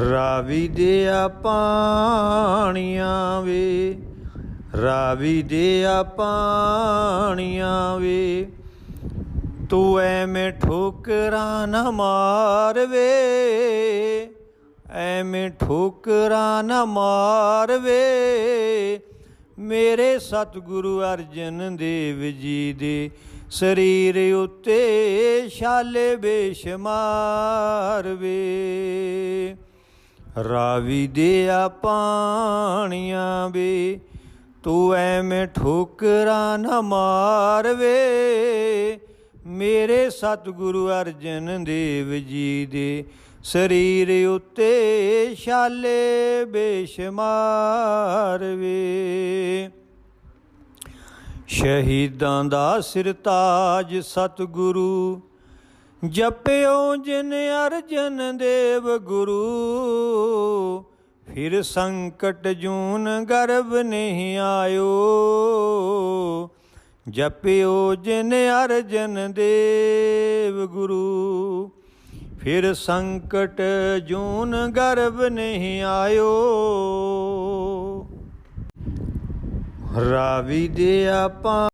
ਰਾਵੀ ਦੇ ਆ ਪਾਣੀਆਂ ਵੇ, ਰਾਵੀ ਦੇ ਆ ਪਾਣੀਆਂ ਵੇ। ਤੂੰ ਐਵੇਂ ਠੋਕਰਾਂ ਨਾ ਮਾਰ ਵੇ ਐਵੇਂ ਠੋਕਰਾਂ ਨਾ ਮਾਰ ਮੇਰੇ ਸਤਿਗੁਰੂ ਅਰਜਨ ਦੇਵ ਜੀ ਦੇ ਸਰੀਰ ਉੱਤੇ ਛਾਲੇ ਬੇਸ਼ਮਾਰ ਵੇ ਰਾਵੀ ਦੇ ਆ ਪਾਣੀਆਂ ਵੇ, ਤੂੰ ਐਵੇਂ ਠੋਕਰਾਂ ਨਾ ਮਾਰ ਮੇਰੇ ਸਤਿਗੁਰੂ ਅਰਜਨ ਦੇਵ ਜੀ ਦੇ ਸਰੀਰ ਉੱਤੇ ਛਾਲੇ ਬੇਸ਼ਮਾਰ ਵੇ। ਸ਼ਹੀਦਾਂ ਦਾ ਸਿਰਤਾਜ ਸਤਿਗੁਰੂ ਜਪਿਓ ਜਿਨ ਅਰਜਨ ਦੇਵ ਗੁਰੂ, ਫਿਰ ਸੰਕਟ ਜੂਨ ਗਰਭ ਨਹੀਂ ਆਇਓ। ਜਪਿਓ ਜਿਨ ਅਰਜਨ ਦੇਵ ਗੁਰੂ, ਫਿਰ ਸੰਕਟ ਜੂਨ ਗਰਭ ਨਹੀਂ ਆਇਓ। ਰਾਵੀ ਦੇ ਆਪਾਂ